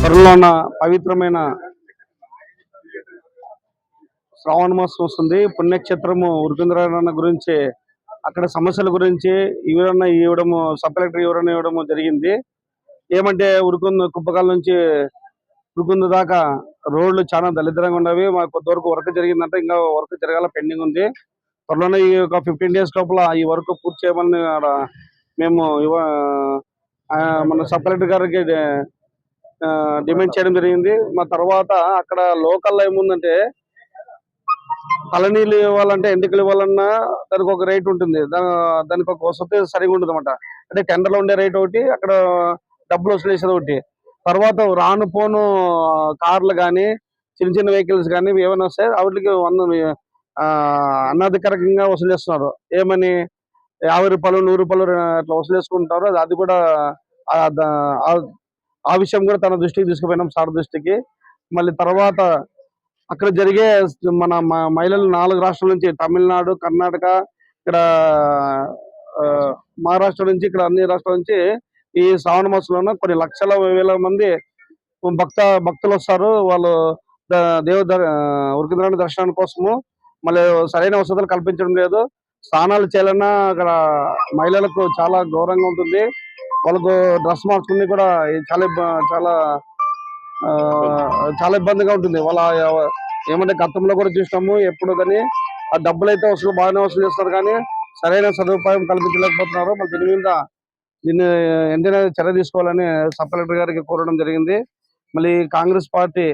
త్వరలో ఉన్న పవిత్రమైన శ్రావణ మాసం వస్తుంది. పుణ్యక్షేత్రము ఉరుకుంద్రాయణ గురించి అక్కడ సమస్యల గురించి ఇవరన్నా ఇవ్వడము సబ్ కలెక్టర్ ఎవరన్నా ఇవ్వడము జరిగింది. ఏమంటే ఉరుకుంద కుప్పకాల నుంచి ఉరుకుంద దాకా రోడ్లు చాలా దళిద్రంగా ఉన్నవి. మాకు కొంతవరకు వర్క్ జరిగిందంటే. ఇంకా వర్క్ జరగాల పెండింగ్ ఉంది. త్వరలోనే ఈ ఒక ఫిఫ్టీన్ డేస్ లోపల ఈ వర్క్ పూర్తి చేయమని మేము మన సబ్ కలెక్టర్ గారికి డిమాండ్ చేయడం జరిగింది. మా తర్వాత అక్కడ లోకల్లో ఏముందంటే తలనీళ్ళు ఇవ్వాలంటే ఎంటికలు ఇవ్వాలన్నా దానికి ఒక రేట్ ఉంటుంది. దా- దానికి ఒక వసతి సరిగా ఉంటుంది అంటే టెండర్లో ఉండే రేట్ ఒకటి అక్కడ డబ్బులు వసూలు చేసేది ఒకటి. తర్వాత రాను పోను కార్లు కానీ చిన్న చిన్న వెహికల్స్ కానీ ఏమైనా వస్తే వాటికి వంద ఆ, వసూలేస్తున్నారు వసూలు ఏమని యాభై రూపాయలు నూరు రూపాయలు అట్లా వసూలేసుకుంటారు అది- అది కూడా ఆ విషయం కూడా తన దృష్టికి తీసుకుపోయినాం సార్ దృష్టికి. మళ్ళీ తర్వాత అక్కడ జరిగే మన మహిళలు నాలుగు రాష్ట్రాల నుంచి తమిళనాడు కర్ణాటక ఇక్కడ ఆ, మహారాష్ట్ర నుంచి ఇక్కడ అన్ని రాష్ట్రాల నుంచి ఈ శ్రావణ మాసంలోన కొన్ని లక్షల వేల మంది భక్త భక్తులు వస్తారు. వాళ్ళు ద- దేవ ఉరికింద్రాన్ని దర్శనం కోసము. మళ్ళీ సరైన వసతులు కల్పించడం లేదు. స్నానాలు చేయాలన్నా అక్కడ మహిళలకు చాలా ఘోరంగా ఉంటుంది. వాళ్ళకు డ్రెస్ మార్చుకుని కూడా చాలా చాలా ఆ, చాలా ఇబ్బందిగా ఉంటుంది. వాళ్ళ ఏమంటే గతంలో కూడా చూసినాము ఎప్పుడు కానీ ఆ డబ్బులు అయితే వసూలు బాగానే వసూలు చేస్తారు కానీ సరైన సదుపాయం కల్పించలేకపోతున్నారు. మళ్ళీ దీని మీద దీన్ని వెంటనే చర్య తీసుకోవాలని సబ్ కలెక్టర్ గారికి కోరడం జరిగింది. మళ్ళీ కాంగ్రెస్ పార్టీ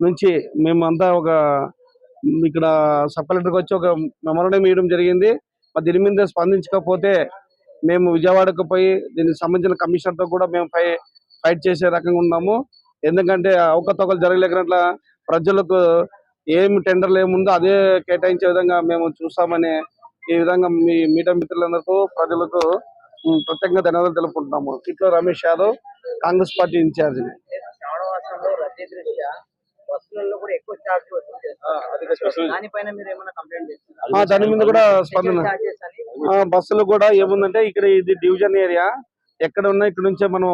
నుంచి మేమంతా ఒక ఇక్కడ సబ్ కలెక్టర్కి వచ్చి ఒక మెమోరండం ఇవ్వడం జరిగింది. మరి దీని మీద స్పందించకపోతే మేము విజయవాడకు పోయి దీనికి సంబంధించిన కమిషనర్తో కూడా మేము ఫై ఫైట్ చేసే రకంగా ఉన్నాము. ఎందుకంటే అవకతవకలు జరగలేకనట్ల ప్రజలకు ఏం టెండర్లు ఏముందో అదే కేటాయించే విధంగా మేము చూస్తామని ఈ విధంగా మీ మీడియా మిత్రులందరికీ ప్రజలకు ప్రత్యేకంగా ధన్యవాదాలు తెలుపుకుంటున్నాము. ఇట్లా Ramesh Yadav Congress party incharge. శ్రావణ మాసంలో రద్దీ దృష్ట్యా? బస్సులలో కూడా ఎక్కువ ఛార్జ్ వసూలు చేస్తారు దానిపైన మీరు ఏమైనా కంప్లైంట్ చేస్తారా దాని మీద కూడా స్పందన. బస్సులు కూడా ఏముందంటే ఇక్కడ ఇది డివిజన్ ఏరియా. ఎక్కడ ఉన్నా ఇక్కడ నుంచే మనం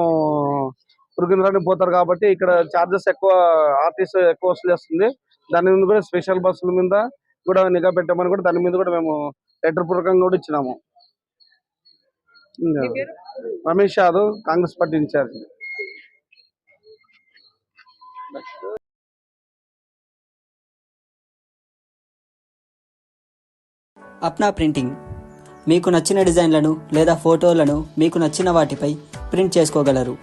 ఉరికింద్రానికి పోతారు కాబట్టి ఇక్కడ చార్జెస్ ఎక్కువ ఆర్టీసీ ఎక్కువ వసూలు చేస్తుంది. దాని మీద కూడా స్పెషల్ బస్సుల మీద కూడా నిఘా పెట్టామని కూడా దాని మీద కూడా మేము లెటర్ పూర్వకంగా కూడా ఇచ్చినాము. Ramesh Yadav Congress party in charge. Apna printing. మీకు నచ్చిన డిజైన్లను లేదా ఫోటోలను మీకు నచ్చిన వాటిపై ప్రింట్ చేసుకోగలరు.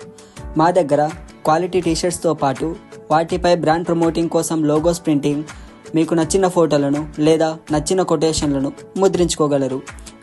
మా దగ్గర క్వాలిటీ టీషర్ట్స్తో పాటు వాటిపై బ్రాండ్ ప్రమోటింగ్ కోసం లోగోస్ ప్రింటింగ్ మీకు నచ్చిన ఫోటోలను లేదా నచ్చిన కొటేషన్లను ముద్రించుకోగలరు.